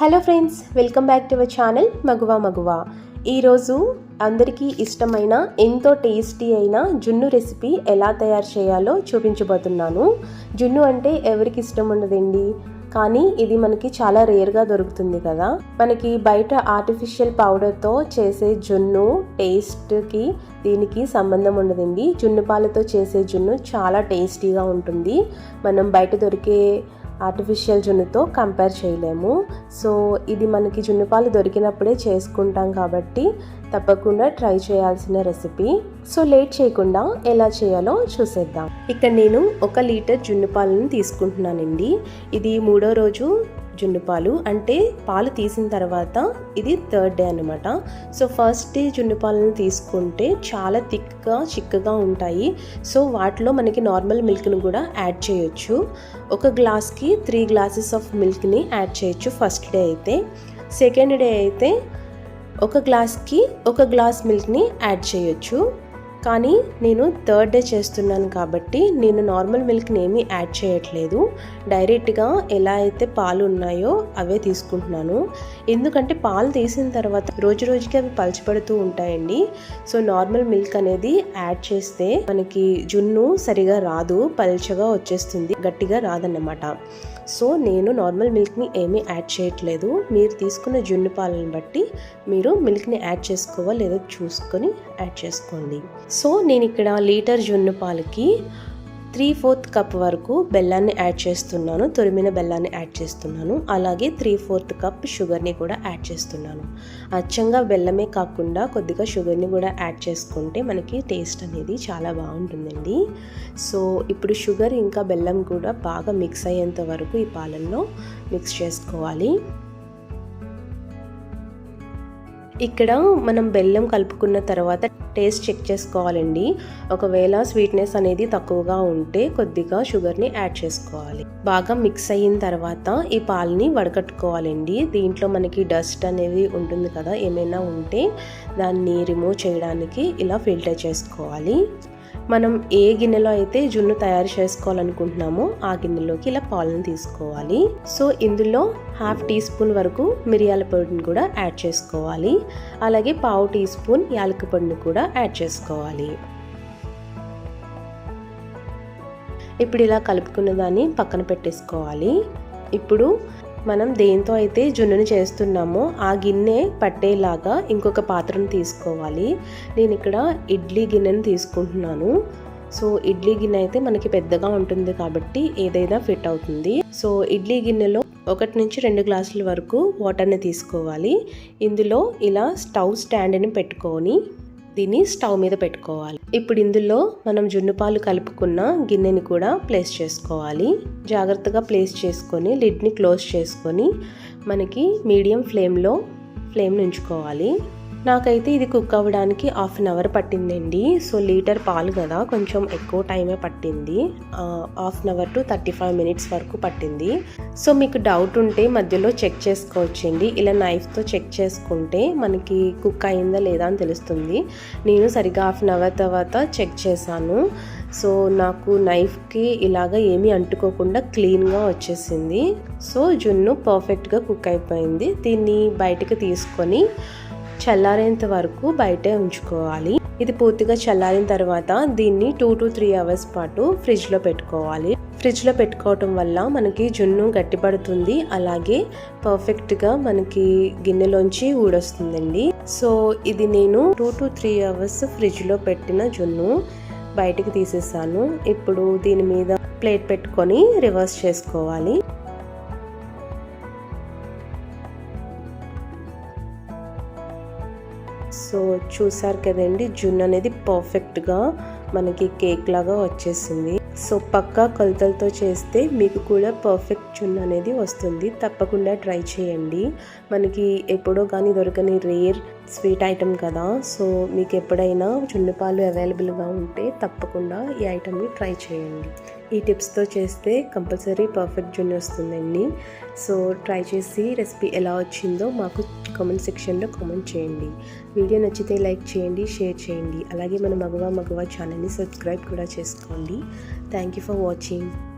Hello friends welcome back to our channel Maguva Maguva. ఈరోజు అందరికీ ఇష్టమైన ఎంతో టేస్టీ అయిన జున్ను రెసిపీ ఎలా తయారు చేయాలో చూపించబోతున్నాను. జున్ను అంటే ఎవరికి ఇష్టం ఉండదండి? కానీ ఇది మనకి చాలా రేర్గా దొరుకుతుంది కదా. మనకి బయట ఆర్టిఫిషియల్ పౌడర్తో చేసే జున్ను టేస్ట్కి దీనికి సంబంధం ఉండదండి. జున్ను పాలతో చేసే జున్ను చాలా టేస్టీగా ఉంటుంది. మనం బయట దొరికే ఆర్టిఫిషియల్ జున్నుతో కంపేర్ చేయలేము. సో ఇది మనకి జున్నుపాలు దొరికినప్పుడే చేసుకుంటాం కాబట్టి తప్పకుండా ట్రై చేయాల్సిన రెసిపీ సో లేట్ చేయకుండా ఎలా చేయాలో చూసేద్దాం. ఇక్కడ నేను ఒక లీటర్ జున్ను పాలను తీసుకుంటున్నానండి. ఇది మూడో రోజు జున్ను పాలు అంటే పాలు తీసిన తర్వాత ఇది థర్డ్ డే అనమాట సో ఫస్ట్ డే జున్ను పాలను తీసుకుంటే చాలా థిక్గా చిక్కగా ఉంటాయి. సో వాటిలో మనకి నార్మల్ మిల్క్ని కూడా యాడ్ చేయొచ్చు. ఒక గ్లాస్కి త్రీ గ్లాసెస్ ఆఫ్ మిల్క్ని యాడ్ చేయొచ్చు ఫస్ట్ డే అయితే. సెకండ్ డే అయితే ఒక గ్లాస్కి ఒక గ్లాస్ మిల్క్ని యాడ్ చేయొచ్చు. కానీ నేను థర్డ్ డే చేస్తున్నాను కాబట్టి నేను నార్మల్ మిల్క్ని ఏమీ యాడ్ చేయట్లేదు. డైరెక్ట్గా ఎలా అయితే పాలు ఉన్నాయో అవే తీసుకుంటున్నాను. ఎందుకంటే పాలు తీసిన తర్వాత రోజు రోజుకి అవి పలచబడుతూ ఉంటాయండి. సో నార్మల్ మిల్క్ అనేది యాడ్ చేస్తే మనకి జున్ను సరిగా రాదు పలచగా వచ్చేస్తుంది గట్టిగా రాదన్నమాట. సో నేను నార్మల్ మిల్క్ని ఏమీ యాడ్ చేయట్లేదు. మీరు తీసుకున్న జున్ను పాలను బట్టి మీరు మిల్క్ని యాడ్ చేసుకోవా లేదో చూసుకొని యాడ్ చేసుకోండి. సో నేను ఇక్కడ లీటర్ జున్ను పాలకి త్రీ ఫోర్త్ కప్ వరకు బెల్లాన్ని యాడ్ చేస్తున్నాను. తురిమిన బెల్లాన్ని యాడ్ చేస్తున్నాను. అలాగే త్రీ ఫోర్త్ కప్ షుగర్ని కూడా యాడ్ చేస్తున్నాను. అచ్చంగా బెల్లమే కాకుండా కొద్దిగా షుగర్ని కూడా యాడ్ చేసుకుంటే మనకి టేస్ట్ అనేది చాలా బాగుంటుందండి. సో ఇప్పుడు షుగర్ ఇంకా బెల్లం కూడా బాగా మిక్స్ అయ్యేంత వరకు ఈ పాలల్లో మిక్స్ చేసుకోవాలి. ఇక్కడ మనం బెల్లం కలుపుకున్న తర్వాత టేస్ట్ చెక్ చేసుకోవాలండి. ఒకవేళ స్వీట్నెస్ అనేది తక్కువగా ఉంటే కొద్దిగా షుగర్ని యాడ్ చేసుకోవాలి. బాగా మిక్స్ అయిన తర్వాత ఈ పాలని వడకట్టుకోవాలండి. దీంట్లో మనకి డస్ట్ అనేది ఉంటుంది కదా ఏమైనా ఉంటే దాన్ని రిమూవ్ చేయడానికి ఇలా ఫిల్టర్ చేసుకోవాలి. మనం ఏ గిన్నెలో అయితే జున్ను తయారు చేసుకోవాలనుకుంటున్నామో ఆ గిన్నెలోకి ఇలా పాలను తీసుకోవాలి. సో ఇందులో హాఫ్ టీ స్పూన్ వరకు మిరియాల పొడిని కూడా యాడ్ చేసుకోవాలి. అలాగే పావు టీ స్పూన్ యాలక పొడిని కూడా యాడ్ చేసుకోవాలి. ఇప్పుడు ఇలా కలుపుకున్న దాన్ని పక్కన పెట్టేసుకోవాలి. ఇప్పుడు మనం దేంతో అయితే జున్నుని చేస్తున్నామో ఆ గిన్నె పట్టేలాగా ఇంకొక పాత్రను తీసుకోవాలి. నేను ఇక్కడ ఇడ్లీ గిన్నెను తీసుకుంటున్నాను. సో ఇడ్లీ గిన్నె అయితే మనకి పెద్దగా ఉంటుంది కాబట్టి ఏదైనా ఫిట్ అవుతుంది. సో ఇడ్లీ గిన్నెలో ఒకటి నుంచి రెండు గ్లాసుల వరకు వాటర్ని తీసుకోవాలి. ఇందులో ఇలా స్టవ్ స్టాండ్ని పెట్టుకొని దీన్ని స్టవ్ మీద పెట్టుకోవాలి. ఇప్పుడు ఇందులో మనం జున్ను పాలు కలుపుకున్న గిన్నెని కూడా ప్లేస్ చేసుకోవాలి. జాగ్రత్తగా ప్లేస్ చేసుకొని లిడ్ని క్లోజ్ చేసుకొని మనకి మీడియం ఫ్లేమ్లో ఫ్లేమ్ ఉంచుకోవాలి. నాకైతే ఇది కుక్ అవ్వడానికి హాఫ్ అన్ అవర్ పట్టిందండి. సో లీటర్ పాలు కదా కొంచెం ఎక్కువ టైమే పట్టింది. Half an hour to thirty five minutes వరకు పట్టింది. సో మీకు డౌట్ ఉంటే మధ్యలో చెక్ చేసుకోవచ్చండి. ఇలా నైఫ్తో చెక్ చేసుకుంటే మనకి కుక్ అయిందా లేదా అని తెలుస్తుంది. నేను సరిగ్గా హాఫ్ అన్ అవర్ తర్వాత చెక్ చేశాను. సో నాకు నైఫ్కి ఇలాగ ఏమీ అంటుకోకుండా క్లీన్గా వచ్చేసింది. సో జున్ను పర్ఫెక్ట్గా కుక్ అయిపోయింది. దీన్ని బయటకు తీసుకొని చల్లారేంత వరకు బయటే ఉంచుకోవాలి. ఇది పూర్తిగా చల్లారిన తర్వాత దీన్ని టూ టు త్రీ అవర్స్ పాటు ఫ్రిడ్జ్లో పెట్టుకోవాలి. ఫ్రిడ్జ్లో పెట్టుకోవటం వల్ల మనకి జున్ను గట్టిపడుతుంది. అలాగే పర్ఫెక్ట్గా మనకి గిన్నెలోంచి ఊడొస్తుందండి. సో ఇది నేను టూ టు త్రీ అవర్స్ ఫ్రిడ్జ్లో పెట్టిన జున్ను బయటికి తీసేసాను. ఇప్పుడు దీని మీద ప్లేట్ పెట్టుకొని రివర్స్ చేసుకోవాలి. సో చూసారు కదండి జున్ను అనేది పర్ఫెక్ట్గా మనకి కేక్ లాగా వచ్చేసింది. సో పక్కా కొలతలతో చేస్తే మీకు కూడా పర్ఫెక్ట్ జున్ను అనేది వస్తుంది. తప్పకుండా ట్రై చేయండి. మనకి ఎప్పుడో కానీ దొరకని రేర్ స్వీట్ ఐటెం కదా సో మీకు ఎప్పుడైనా జున్ను పాలు అవైలబుల్గా ఉంటే తప్పకుండా ఈ ఐటమ్ని ట్రై చేయండి. ఈ టిప్స్తో చేస్తే కంపల్సరీ పర్ఫెక్ట్ జున్ను వస్తుందండి. సో ట్రై చేసి రెసిపీ ఎలా వచ్చిందో మాకు కామెంట్ సెక్షన్లో కామెంట్ చేయండి. వీడియో నచ్చితే లైక్ చేయండి షేర్ చేయండి. అలాగే మన మగవా మగవా ఛానల్ని సబ్స్క్రైబ్ కూడా చేసుకోండి. Thank you for watching.